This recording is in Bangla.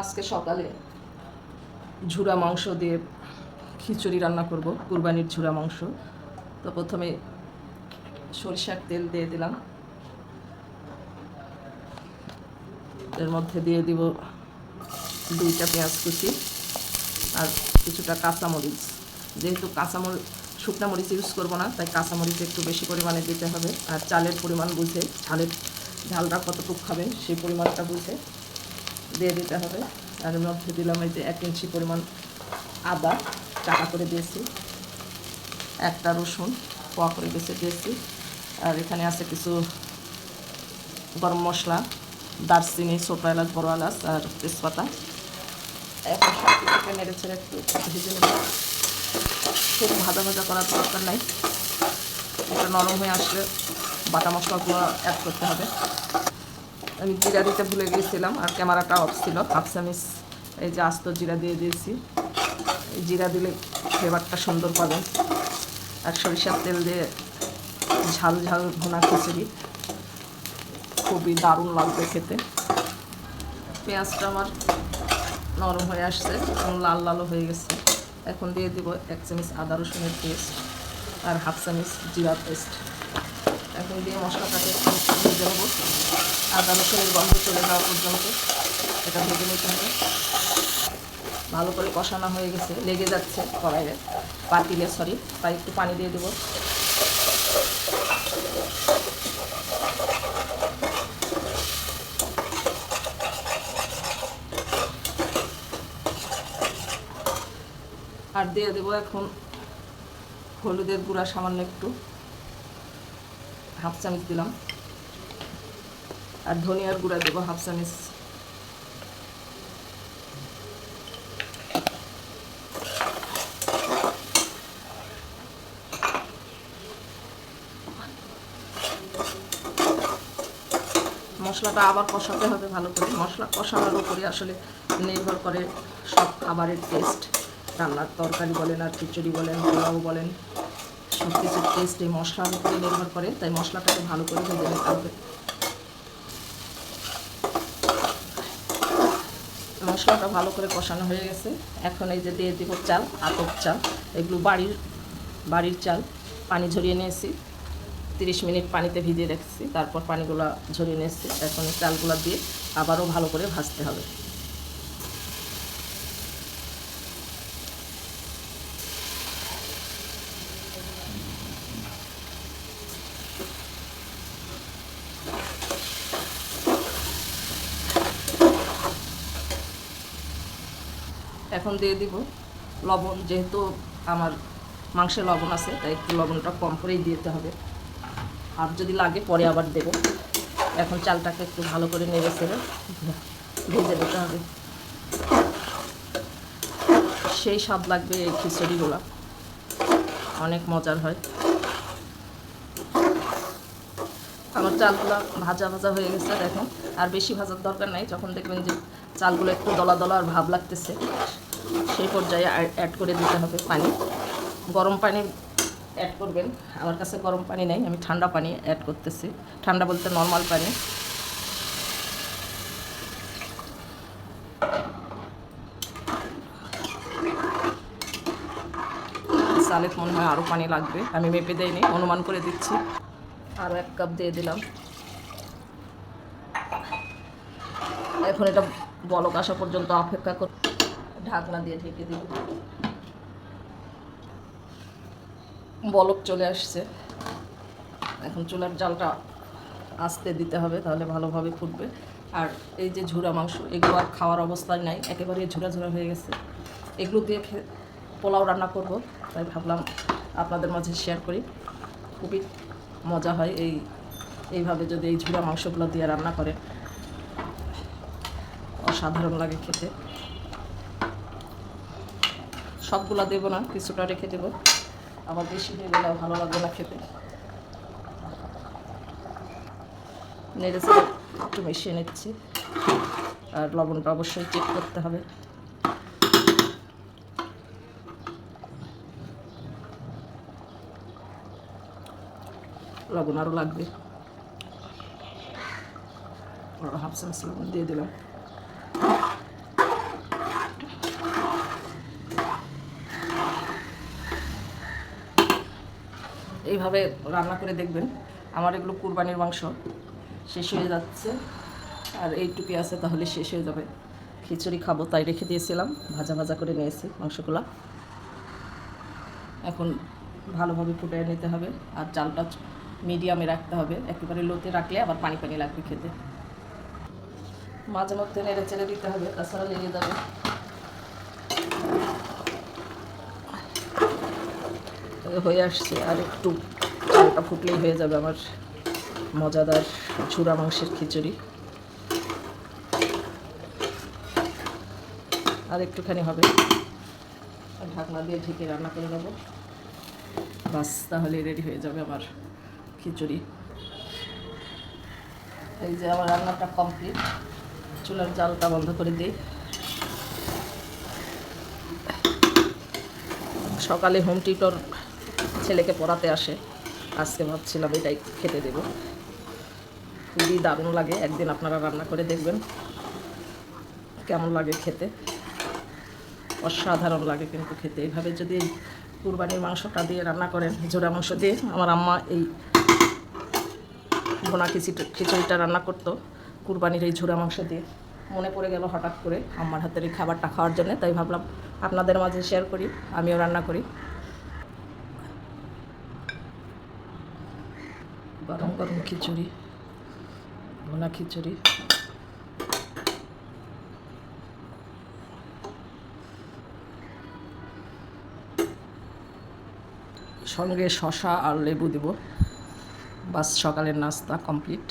আজকে সকালে ঝুরা মাংস দিয়ে খিচুড়ি রান্না করব, কুরবানির ঝুরা মাংস। তো প্রথমে সরিষার তেল দিয়ে দিলাম। এর মধ্যে দিয়ে দিব দুইটা পেঁয়াজ কুচি আর কিছুটা কাঁচামরিচ। যেহেতু কাঁচামরিচ শুকনা মরিচ ইউজ করব না, তাই কাঁচামরিচ একটু বেশি পরিমাণে দিতে হবে। আর চালের পরিমাণ বুঝে, ঝালের ঝালটা কতটুকু খাবেন সেই পরিমাণটা বুঝে দিয়ে দিতে হবে। আর মধ্যে দিলাম এই যে এক ইঞ্চি পরিমাণ আদা চাকা করে দিয়েছি। একটা রসুন পোয়া করে বেছে দিয়েছি। আর এখানে আছে কিছু গরম মশলা, দারচিনি, ছোটো এলাচ, বড়ো এলাচ আর তেজপাতা। এখন সব কিছুকে ছেড়ে একটু ভেজে নেব। খুব ভাজা ভাজা করার দরকার নাই। এটা নরম হয়ে আসলে বাটা মশলাগুলো অ্যাড করতে হবে। আমি জিরা দিতে ভুলে গিয়েছিলাম আর ক্যামেরাটা অফ ছিল। হাফ চামিচ এই যে আস্ত জিরা দিয়ে দিয়েছি। জিরা দিলে ফ্লেভারটা সুন্দর পাবেন আর সরিষার তেল দিয়ে ঝাল ঝাল ভুনা খিচুড়ি। খুবই দারুণ লাগবে খেতে। পেঁয়াজটা আমার নরম হয়ে আসছে এবং লাল লালও হয়ে গেছে। এখন দিয়ে দিব এক চামচ আদা রসুনের পেস্ট আর হাফ চামচ জিরা পেস্ট এখন দিয়ে মশলাটাকে ভেজে নেব। আদা রসুনের গন্ধ চলে যাওয়া পর্যন্ত এটা ভেজে নিতে হবে। ভালো করে কষানো হয়ে গেছে, লেগে যাচ্ছে কড়াইয়ে। পাতিলে সরি তাই একটু পানি দিয়ে দেবো। আর দিয়ে দেবো এখন হলুদের গুঁড়া সামান্য একটু। হাফ চামচ দিলাম। আর ধনিয়ার গুঁড়া দেবো হাফ চামচ। মশলাটা আবার কষাতে হবে ভালো করে। মশলা কষানোর উপরে আসলে নির্ভর করে সব খাবারের টেস্ট রান্নার তরকারি বলেন আর খিচুড়ি বলেন, পোলাও বলেন সব কিছুর টেস্ট এই মশলার উপরে নির্ভর করে। তাই মশলাটাকে ভালো করে ভেজে নিতে হবে। মশলাটা ভালো করে কষানো হয়ে গেছে। এখন এই যে দিয়ে দিব চাল, আতপ চাল। এগুলো বাড়ির বাড়ির চাল। পানি ঝরিয়ে নিয়েছি। তিরিশ মিনিট পানিতে ভিজিয়ে রেখেছি। তারপর পানিগুলো ঝরিয়ে নিয়েছি। এখন চালগুলো দিয়ে আবারও ভালো করে ভাজতে হবে। এখন দিয়ে দিব। লবণ যেহেতু আমার মাংসে লবণ আছে, তাই একটু লবণটা কম করেই দিতে হবে। আর যদি লাগে পরে আবার দেব। এখন চালটাকে একটু ভালো করে নেড়ে ছেড়ে ভেজে দিতে হবে। সেই স্বাদ লাগবে এই খিচুড়িগুলো। অনেক মজার হয়। আমার চালগুলো ভাজা ভাজা হয়ে গেছে, দেখেন। আর বেশি ভাজার দরকার নাই, যখন দেখবেন যে চালগুলো একটু দলা দলা আর ভাব লাগতেছে, সেই পর্যায়ে অ্যাড করে দিতে হবে পানি। গরম পানি অ্যাড করবেন। আমার কাছে গরম পানি নেই, আমি ঠান্ডা পানি অ্যাড করতেছি। ঠান্ডা বলতে নর্মাল পানি। চালে মনে হয় আরও পানি লাগবে। আমি মেপে দেয়নি অনুমান করে দিচ্ছি। আরও এক কাপ দিয়ে দিলাম। এখন এটা বলক আসা পর্যন্ত অপেক্ষা কর ঢাকনা দিয়ে ঢেকে দিব। বলক চলে আসছে। এখন চুলার জালটা আস্তে দিতে হবে, তাহলে ভালোভাবে ফুটবে। আর এই যে ঝুরা মাংস, এগুলো আর খাওয়ার অবস্থায় নাই একেবারে ঝুরা ঝুরা হয়ে গেছে। এগুলো দিয়ে পোলাও রান্না করব, তাই ভাবলাম আপনাদের মাঝে শেয়ার করি। খুবই মজা হয় এই, এইভাবে যদি এই ঝুড়া মাংসগুলো দিয়ে রান্না করে। অসাধারণ লাগে খেতে। সবগুলা দেবো না, কিছুটা রেখে দেবো। আবার বেশি হয়ে গেলে ভালো লাগবে না খেতে। নেড়ে চেড়ে একটু মিশিয়ে নিচ্ছি। আর লবণটা অবশ্যই চেক করতে হবে। লবণ আরও লাগবে। হাফ চামচ লবণ দিয়ে দিলাম। এইভাবে রান্না করে দেখবেন, আমার এগুলো কুরবানির মাংস, শেষ হয়ে যাচ্ছে। আর এইটুকুই আছে, তাহলে শেষ হয়ে যাবে। খিচুড়ি খাব, তাই রেখে দিয়েছিলাম। ভাজা ভাজা করে নিয়েছি মাংসগুলো। এখন ভালোভাবে ফুটিয়ে নিতে হবে। আর চালটা মিডিয়ামে রাখতে হবে। একেবারে লোতে রাখলে আবার পানি পানি লাগবে খেতে। মাঝে মধ্যে নেড়ে চেড়ে দিতে হবে, তাছাড়া লেগে যাবে। হয়ে আসছে আর একটু চালটা ফুটলেই হয়ে যাবে আমার মজাদার চূড়া মাংসের খিচুড়ি। আর একটুখানি হবে। ঢাকনা দিয়ে ঢেকে রান্না করে নেব। বাস, তাহলে রেডি হয়ে যাবে আমার খিচুড়ি। এই যে আমার রান্নাটা কমপ্লিট। চুলার জালটা বন্ধ করে দিই। সকালে হোম টিউটর ছেলেকে পড়াতে আসে। আজকে ভাবছিলাম এটাই খেতে দেব। খুবই দারুণ লাগে। একদিন আপনারা রান্না করে দেখবেন। কেমন লাগে খেতে? অসাধারণ লাগে কিন্তু খেতে। এইভাবে যদি কুরবানির মাংসটা দিয়ে রান্না করেন জোড়া মাংস দিয়ে, আমার আম্মা এই বোনা খিচুড়ি খিচুড়িটা রান্না করতো, কুরবানির এই ঝুরা মাংস দিয়ে। মনে পড়ে গেল হঠাৎ করে আমার হাতের এই খাবারটা খাওয়ার জন্য, তাই ভাবলাম আপনাদের মাঝে শেয়ার করি, আমিও রান্না করি। গরম গরম খিচুড়ি, ভোনা খিচুড়ি। সঙ্গে শশা আর লেবু দেব। বাস সকালের নাস্তা কমপ্লিট।